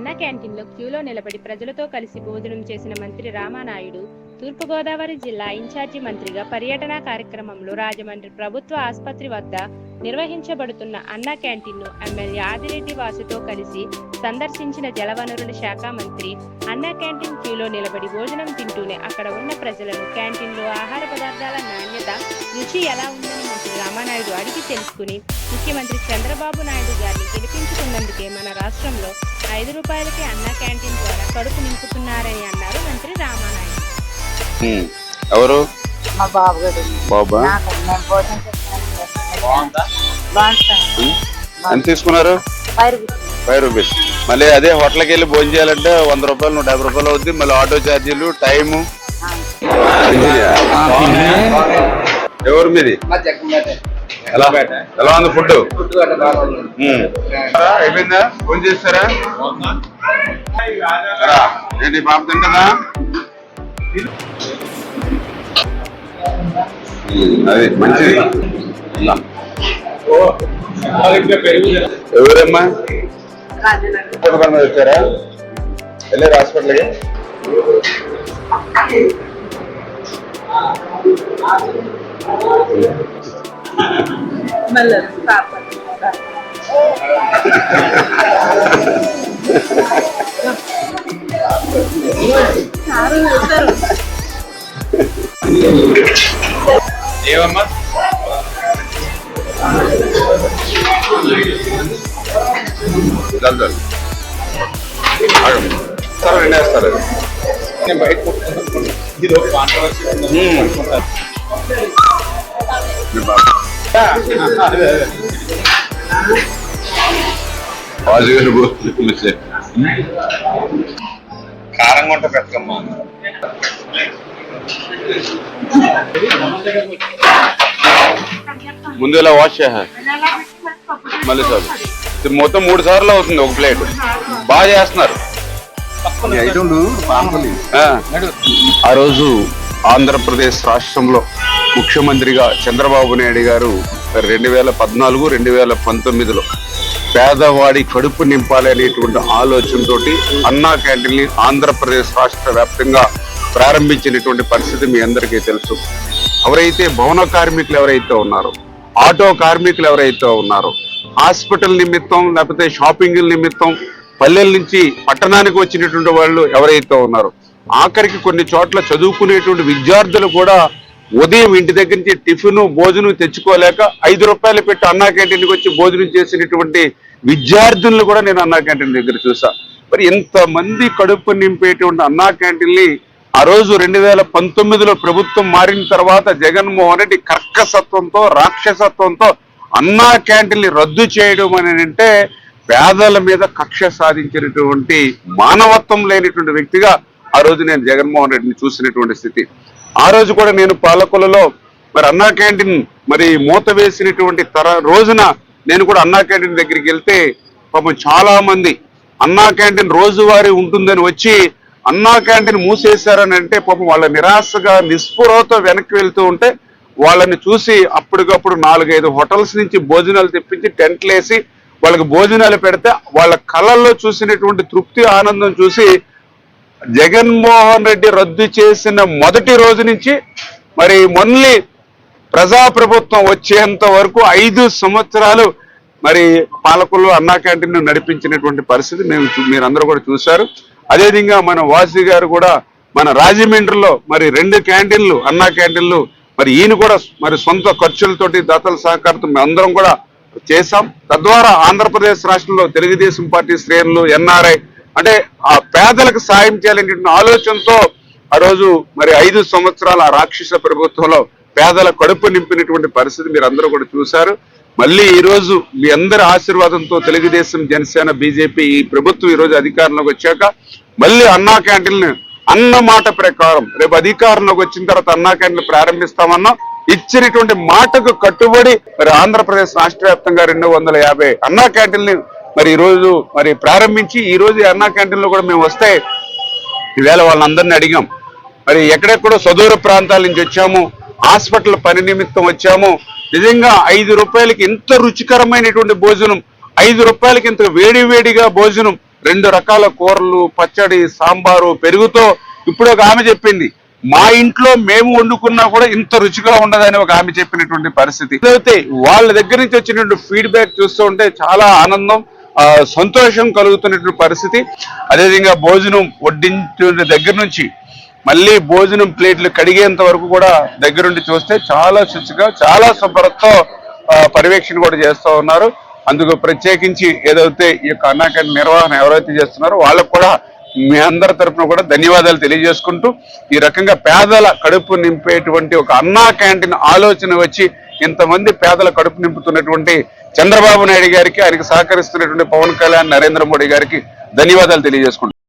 అన్న క్యాంటీన్లో క్యూలో నిలబడి ప్రజలతో కలిసి భోజనం చేసిన మంత్రి రామానాయుడు తూర్పుగోదావరి జిల్లా ఇన్ఛార్జి మంత్రిగా పర్యటన కార్యక్రమంలో రాజమండ్రి ప్రభుత్వ ఆసుపత్రి వద్ద నిర్వహించబడుతున్న అన్న క్యాంటీన్ను ఎమ్మెల్యే ఆదిరెడ్డి వాసుతో కలిసి సందర్శించిన జలవనరుల శాఖ మంత్రి అన్న క్యాంటీన్ క్యూలో నిలబడి భోజనం తింటూనే అక్కడ ఉన్న ప్రజలను క్యాంటీన్లో ఆహార పదార్థాల నాణ్యత రుచి ఎలా ఉందని మంత్రి రామానాయుడు అడిగి తెలుసుకుని ముఖ్యమంత్రి చంద్రబాబు నాయుడు గారిని గెలిపించుకున్నందుకే మన రాష్ట్రంలో ఐదు రూపాయలకి అన్న క్యాంటీన్ ద్వారా కడుపు నింపుతున్నారని అన్నారు మంత్రి రామానాయుడు. ఎవరు? మా బాబు గారు. బాబా. ఎంత తీసుకున్నారు? Five rupees five rupees. మళ్ళీ అదే హోటల్కి వెళ్ళి భోజనం చేయాలంటే వంద రూపాయలు నూట యాభై రూపాయలు అవుద్ది. మళ్ళీ ఆటో ఛార్జీలు టైము. ఎవరు మీది? ఎలా ఎలా ఉంది ఫుడ్ అయిపోయిందా ఫోన్ చేస్తారా. ఏంటి పాప తింటదా అది మంచిది. ఎవరమ్మా? వచ్చారా? వెళ్ళారు హాస్పిటల్కి? మళ్ళీ పాప ఏమమ్మా జల్దల్ సరే రెండేస్తారు నేను బయట కొట్టుకుంటున్నాను. ఇది ఒక కాంట్రవర్సీ మ్మ్. మీ బాబు. రాజుగారి భోజనం మిస్సే. కారంగా ఉంటుంది పెద్దమ్మా ముందు ఇలా వాష్ చేయాలి మళ్ళీ సార్ మొత్తం మూడు సార్లు అవుతుంది ఒక ప్లేట్ బాగా చేస్తున్నారు. ఆ రోజు ఆంధ్రప్రదేశ్ రాష్ట్రంలో ముఖ్యమంత్రిగా చంద్రబాబు నాయుడు గారు రెండు వేల పద్నాలుగు రెండు వేల పంతొమ్మిదిలో పేదవాడి కడుపు నింపాలి అనేటువంటి ఆలోచనతోటి అన్నా క్యాంటీన్ని ఆంధ్రప్రదేశ్ రాష్ట్ర వ్యాప్తంగా ప్రారంభించినటువంటి పరిస్థితి మీ అందరికీ తెలుసు. ఎవరైతే భవన కార్మికులు ఎవరైతే ఉన్నారో ఆటో కార్మికులు ఎవరైతే ఉన్నారో హాస్పిటల్ నిమిత్తం లేకపోతే షాపింగ్ నిమిత్తం పల్లెల నుంచి పట్టణానికి వచ్చినటువంటి వాళ్ళు ఎవరైతే ఉన్నారో ఆఖరికి కొన్ని చోట్ల చదువుకునేటువంటి విద్యార్థులు కూడా ఉదయం ఇంటి దగ్గర నుంచి టిఫిన్ భోజనం తెచ్చుకోలేక ఐదు రూపాయలు పెట్టి అన్నా క్యాంటీన్కి వచ్చి భోజనం చేసినటువంటి విద్యార్థులను కూడా నేను అన్నా క్యాంటీన్ దగ్గర చూసా. మరి ఎంతమంది కడుపు నింపేటువంటి అన్నా క్యాంటీన్ని ఆ రోజు రెండు వేల పంతొమ్మిదిలో ప్రభుత్వం మారిన తర్వాత జగన్మోహన్ రెడ్డి కర్కసత్వంతో రాక్షసత్వంతో అన్నా క్యాంటీన్ని రద్దు చేయడం అని అంటే పేదల మీద కక్ష సాధించినటువంటి మానవత్వం లేనిటువంటి వ్యక్తిగా ఆ రోజు నేను జగన్మోహన్ రెడ్డిని చూసినటువంటి స్థితి. ఆ రోజు కూడా నేను పాలకులలో మరి అన్నా క్యాంటీన్ మరి మూత వేసినటువంటి తర రోజున నేను కూడా అన్నా క్యాంటీన్ దగ్గరికి వెళ్తే పాపం చాలా మంది అన్నా క్యాంటీన్ రోజువారీ ఉంటుందని వచ్చి అన్నా క్యాంటీన్ మూసేశారని అంటే పాపం వాళ్ళ నిరాశగా నిస్పృహతో వెనక్కి వెళ్తూ ఉంటే వాళ్ళని చూసి అప్పటికప్పుడు నాలుగైదు హోటల్స్ నుంచి భోజనాలు తెప్పించి టెంట్లు వేసి వాళ్ళకి భోజనాలు పెడితే వాళ్ళ కళల్లో చూసినటువంటి తృప్తి ఆనందం చూసి జగన్మోహన్ రెడ్డి రద్దు చేసిన మొదటి రోజు నుంచి మరి మొన్లీ ప్రజాప్రభుత్వం వచ్చేంత వరకు ఐదు సంవత్సరాలు మరి పాలకులు అన్నా క్యాంటీన్ నడిపించినటువంటి పరిస్థితి మేము మీరందరూ కూడా చూశారు. అదేవిధంగా మన వాసి గారు కూడా మన రాజమండ్రిలో మరి రెండు క్యాంటీన్లు అన్నా క్యాంటీన్లు మరి ఈయన కూడా మరి సొంత ఖర్చులతోటి దాతల సహకారంతో మేము అందరం కూడా చేశాం. తద్వారా ఆంధ్రప్రదేశ్ రాష్ట్రంలో తెలుగుదేశం పార్టీ శ్రేణులు ఎన్ఆర్ఐ అంటే ఆ పేదలకు సాయం చేయాలనే ఆలోచనతో ఆ రోజు మరి ఐదు సంవత్సరాల ఆ రాక్షస ప్రభుత్వంలో పేదల కడుపు నింపినటువంటి పరిస్థితి మీరు అందరూ కూడా చూశారు. మళ్ళీ ఈ రోజు మీ అందరి ఆశీర్వాదంతో తెలుగుదేశం జనసేన బీజేపీ ఈ ప్రభుత్వం ఈ రోజు అధికారంలోకి వచ్చాక మళ్ళీ అన్నా క్యాంటీన్ అన్న మాట ప్రకారం రేపు అధికారంలోకి వచ్చిన తర్వాత అన్నా క్యాంటీన్ ప్రారంభిస్తామన్నా. ఇచ్చినటువంటి మాటకు కట్టుబడి మరి ఆంధ్రప్రదేశ్ రాష్ట్ర వ్యాప్తంగా రెండు వందల యాభై అన్నా క్యాంటీన్ మరి ఈ రోజు మరి ప్రారంభించి ఈ రోజు అన్నా క్యాంటీన్లో కూడా మేము వస్తే ఈవేళ వాళ్ళందరినీ అడిగాం. మరి ఎక్కడెక్కడో సదూర ప్రాంతాల నుంచి వచ్చాము హాస్పిటల్ పని నిమిత్తం వచ్చాము. నిజంగా ఐదు రూపాయలకి ఇంత రుచికరమైనటువంటి భోజనం ఐదు రూపాయలకి ఇంత వేడి వేడిగా భోజనం రెండు రకాల కూరలు పచ్చడి సాంబారు పెరుగుతో ఇప్పుడు ఒక ఆమె చెప్పింది. మా ఇంట్లో మేము వండుకున్నా కూడా ఇంత రుచిగా ఉండదని ఒక ఆమె చెప్పినటువంటి పరిస్థితి. అయితే వాళ్ళ దగ్గర నుంచి వచ్చినటువంటి ఫీడ్బ్యాక్ చూస్తూ ఉంటే చాలా ఆనందం సంతోషం కలుగుతున్నటువంటి పరిస్థితి. అదేవిధంగా భోజనం వడ్డించే దగ్గర నుంచి మళ్ళీ భోజనం ప్లేట్లు కడిగేంత వరకు కూడా దగ్గరుండి చూస్తే చాలా శుచిగా చాలా శుభ్రతతో పర్యవేక్షణ కూడా చేస్తూ ఉన్నారు. అందుకు ప్రత్యేకించి ఏదైతే ఈ యొక్క అన్నా నిర్వహణ ఎవరైతే చేస్తున్నారో వాళ్ళకు కూడా మీ అందరి తరపున కూడా ధన్యవాదాలు తెలియజేసుకుంటూ ఈ రకంగా పేదల కడుపు నింపేటువంటి ఒక అన్నా క్యాంటీన్ ఆలోచన వచ్చి ఇంతమంది పేదల కడుపు నింపుతున్నటువంటి చంద్రబాబు నాయుడు గారికి ఆయనకి సహకరిస్తున్నటువంటి పవన్ కళ్యాణ్ నరేంద్ర మోడీ గారికి ధన్యవాదాలు తెలియజేసుకుంటున్నాను.